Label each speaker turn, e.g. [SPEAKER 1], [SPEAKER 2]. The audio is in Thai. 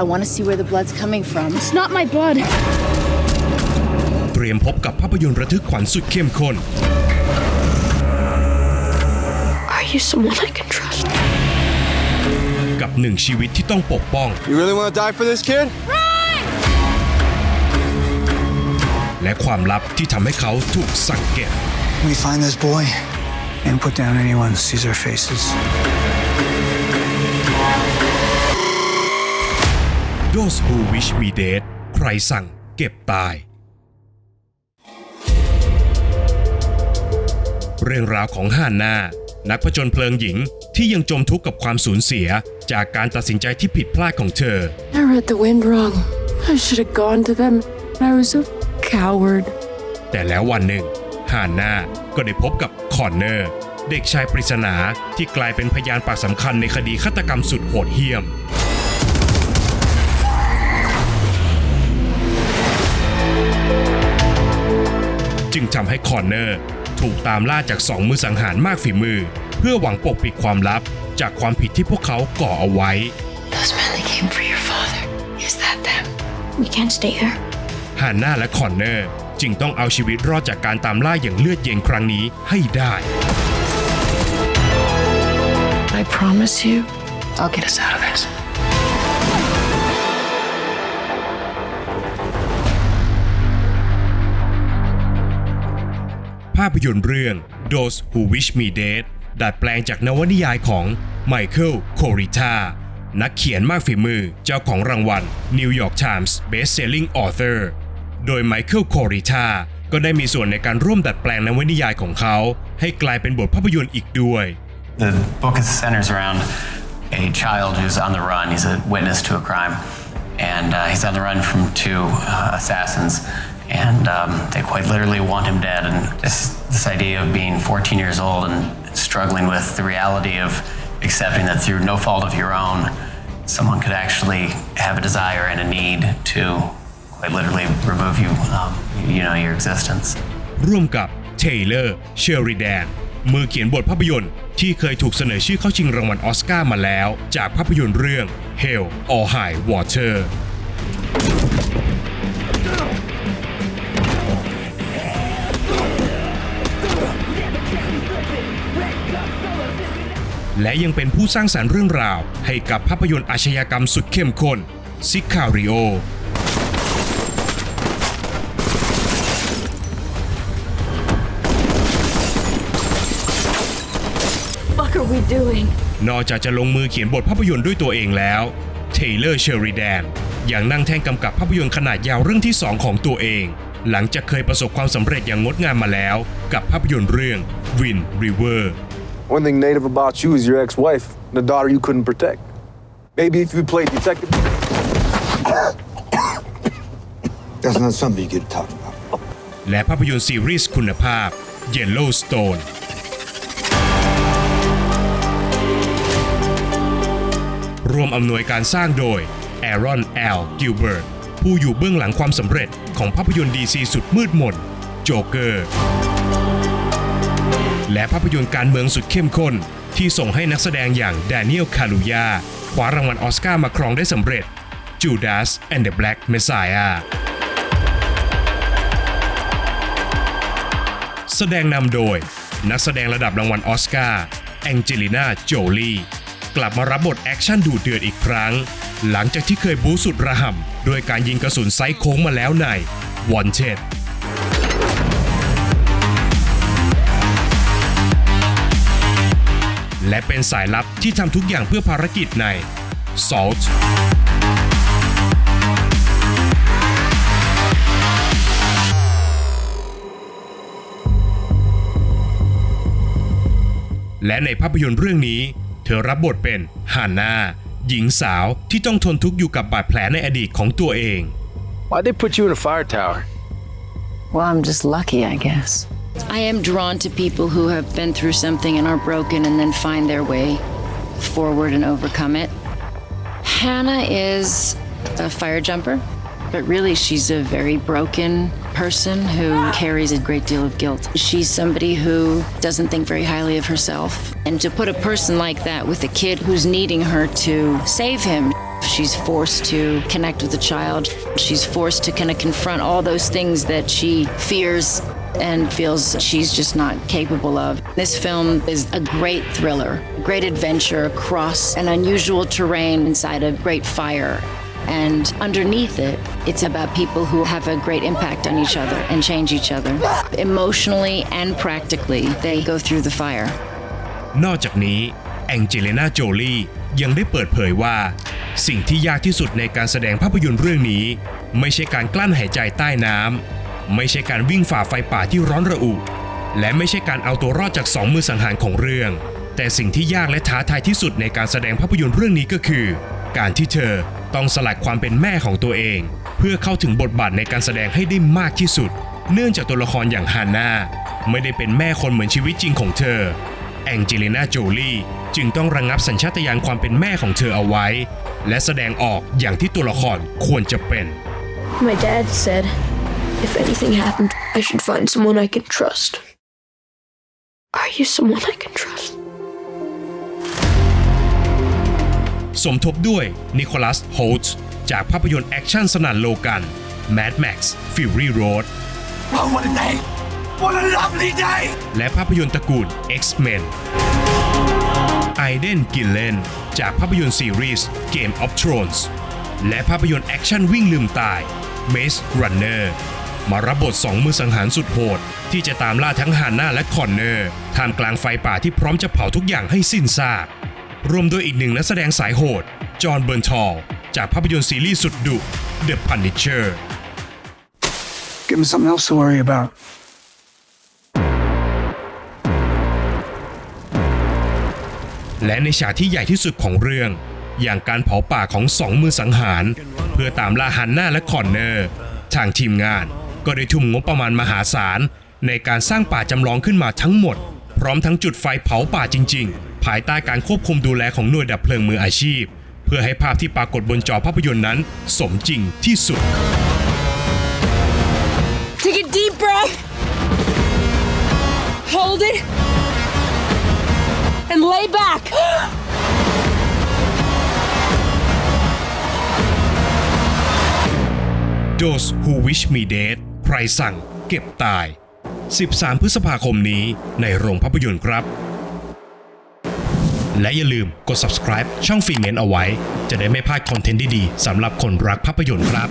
[SPEAKER 1] I want to see where the blood's coming from.
[SPEAKER 2] It's not my blood.
[SPEAKER 3] เตรียมพบกับภาพยนตร์ระทึกขวัญสุดเข้มข้น
[SPEAKER 2] Are you someone I can trust?
[SPEAKER 3] กับหนึ่งชีวิตที่ต้องปกป้อง
[SPEAKER 4] You really want to die for this kid?
[SPEAKER 3] และความลับที่ทำให้เขาถูกสั่งเก็บ
[SPEAKER 5] We find this boy and put down anyone who sees our faces.
[SPEAKER 3] Those Who Wish Me Dead ใครสั่งเก็บตาย เรื่องราวของฮานนานักผจญเพลิงหญิงที่ยังจมทุกข์กับความสูญเสียจากการตัดสินใจที่ผิดพลาดของเธอ
[SPEAKER 2] I read the wind wrong. I should have gone to them. I was a coward.
[SPEAKER 3] แต่แล้ววันหนึ่งฮานนาก็ได้พบกับคอนเนอร์ เด็กชายปริศนาที่กลายเป็นพยานปากสำคัญในคดีฆาตกรรมสุดโหดเหี้ยม งทำให้คอนเนอร์ถูกตามล่าจากสองมือสังหารมากฝีมือ เพื่อหวังปกปิดความลับจากความผิดที่พวกเขาก่อเอาไว้
[SPEAKER 2] Those men that came for your father. Is that them? We can't stay here.
[SPEAKER 3] ฮานนาและคอนเนอร์จึงต้องเอาชีวิตรอดจากการตามล่าอย่างเลือดเย็นครั้งนี้ให้ได้
[SPEAKER 2] I promise you, I'll get us out of this.
[SPEAKER 3] ภาพยนตร์เรื่อง Those Who Wish Me Dead ดัดแปลงจากนวนิยายของไมเคิลโคริทานักเขียนมากฝีมือเจ้าของรางวัล New York Times Best Selling Author โดยไมเคิลโคริทาก็ได้มีส่วนในการร่วมดัดแปลงนวนิยายของเขา ให้กลายเป็นบทภาพยนตร์อีกด้วย
[SPEAKER 6] The book centers around a child who's on the run. He's a witness to a crime, and uh, he's on the run from two uh, assassins, and um, they quite literally want him dead. And just this idea of being 14 years old and struggling with the reality of accepting that through no fault of your own, someone could actually have a desire and a need to quite literally remove you, um, you know, your existence.
[SPEAKER 3] ร่วมกับเทเลอร์เชอริแดนมือเขียนบทภาพยนตร์ที่เคยถูกเสนอชื่อเข้าชิงรางวัลออสการ์มาแล้ว จากภาพยนตร์เรื่อง Hell or High Water และยังเป็นผู้สร้างสรรค์เรื่องราว ให้กับภาพยนตร์อาชญากรรมสุดเข้มข้นซิคาริโอ
[SPEAKER 2] What are we doing?
[SPEAKER 3] นอกจากจะลงมือเขียนบทภาพยนตร์ด้วยตัวเองแล้วเทเลอร์เชอริแดนยังนั่งแท่นกำกับภาพยนตร์ขนาดยาวเรื่องที่ 2 ของตัวเอง หลังจากเคยประสบความสำเร็จอย่างงดงามมาแล้ว กับภาพยนตร์เรื่อง Wind River
[SPEAKER 4] One thing native about you is your ex-wife, and the daughter you couldn't protect. Maybe if you played detective.
[SPEAKER 7] That's not something you get to talk about.
[SPEAKER 3] และภาพยนตร์ซีรีส์คุณภาพ Yellowstone รวมอำนวยการสร้างโดย Aaron L. Gilbert ผู้อยู่เบื้องหลังความสำเร็จของภาพยนตร์ดีซีสุดมืดมน โจเกอร์ และภาพยนตร์การเมืองสุดเข้มข้น ที่ส่งให้นักแสดงอย่างแดเนียลคาลูยาคว้ารางวัลออสการ์มาครองได้สำเร็จ Judas and the Black Messiah แสดงนำโดย นักแสดงระดับรางวัลออสการ์แองเจลิน่าโจลีกลับมารับบทแอคชั่นดูเดือดอีกครั้ง หลังจากที่เคยบู๊สุดระห่ำด้วยการยิงกระสุนไซส์โค้งมาแล้วใน Wanted และเป็นสายลับที่ทำทุกอย่างเพื่อภารกิจใน Salt และในภาพยนตร์เรื่องนี้ เธอรับบทเป็นฮาน่าหญิงสาวที่ต้องทนทุกข์อยู่กับบาดแผลในอดีตของตัวเอง
[SPEAKER 4] Why'd they put you in a fire tower?
[SPEAKER 1] Well, I'm just lucky, I guess.
[SPEAKER 8] I am drawn to people who have been through something and are broken and then find their way forward and overcome it. Hannah is a fire jumper, but really she's a very broken person who carries a great deal of guilt. She's somebody who doesn't think very highly of herself. And to put a person like that with a kid who's needing her to save him, She's forced to connect with the child. She's forced to kind of confront all those things that she fears and feels she's just not capable of. This film is a great thriller, a great adventure across an unusual terrain inside a great fire. And underneath it, it's about people who have a great impact on each other and change each other. Emotionally and practically, they go through the fire.
[SPEAKER 3] นอกจากนี้แองเจลิน่าโจลียังได้เปิดเผยว่า สิ่งที่ยากที่สุดในการแสดงภาพยนตร์เรื่องนี้ ไม่ใช่การกลั้นหายใจใต้น้ำ ไม่ใช่การวิ่งฝ่าไฟป่าที่ร้อนระอุ และไม่ใช่การเอาตัวรอดจากสองมือสังหารของเรื่อง แต่สิ่งที่ยากและท้าทายที่สุดในการแสดงภาพยนตร์เรื่องนี้ก็คือ การที่เธอต้องสลัดความเป็นแม่ของตัวเอง เพื่อเข้าถึงบทบาทในการแสดงให้ได้มากที่สุด เนื่องจากตัวละครอย่างฮาน่าไม่ได้เป็นแม่คนเหมือนชีวิตจริงของเธอ แองเจลิน่าโจลีจึงต้องระงงับสัญชาตญาณความเป็นแม่ของเธอเอาไว้ และแสดงออกอย่างที่ตัวละครควรจะเป็น
[SPEAKER 2] My dad said if anything happened, I should find someone I can trust. Are you someone I can trust?
[SPEAKER 3] สมทบด้วยนิโคลัสโฮลต์จากภาพยนตร์แอคชั่นสนั่นโลกัน Mad Max Fury Road
[SPEAKER 7] Oh, what a day! What a lovely day!
[SPEAKER 3] และภาพยนตร์ตระกูล X-Men ไอเดนกิลเลนจากภาพยนตร์ซีรีส์ Game of Thrones และภาพยนตร์แอคชั่นวิ่งลืมตาย Maze Runner มารับบทสองมือสังหารสุดโหด ที่จะตามล่าทั้งฮานนาและคอนเนอร์ท่ามกลางไฟป่าที่พร้อมจะเผาทุกอย่างให้สิ้นซากรวมโดยอีกหนึ่งนักแสดงสายโหด จอห์นเบิร์นทอลจากภาพยนตร์ซีรีส์สุดดุ The Punisher
[SPEAKER 5] Give him something else to worry about.
[SPEAKER 3] และในฉากที่ใหญ่ที่สุดของเรื่อง อย่างการเผาป่าของสองมือสังหาร เพื่อตามล่าฮันน่าและคอนเนอร์ ทางทีมงาน ก็ได้ทุ่มงบประมาณมหาศาล ในการสร้างป่าจำลองขึ้นมาทั้งหมด พร้อมทั้งจุดไฟเผาป่าจริง ๆ ภายใต้การควบคุมดูแลของหน่วยดับเพลิงมืออาชีพ เพื่อให้ภาพที่ปรากฏบนจอภาพยนตร์นั้น สมจริงที่สุด
[SPEAKER 2] Take a deep breath. Hold it. And lay back.
[SPEAKER 3] Those Who Wish Me Dead ใครสั่งเก็บตาย 13 พฤษภาคมนี้ในโรงภาพยนตร์ครับ และอย่าลืมกด subscribe ช่องฟีเมนเอาไว้ จะได้ไม่พลาดคอนเทนต์ดีๆสำหรับคนรักภาพยนตร์ครับ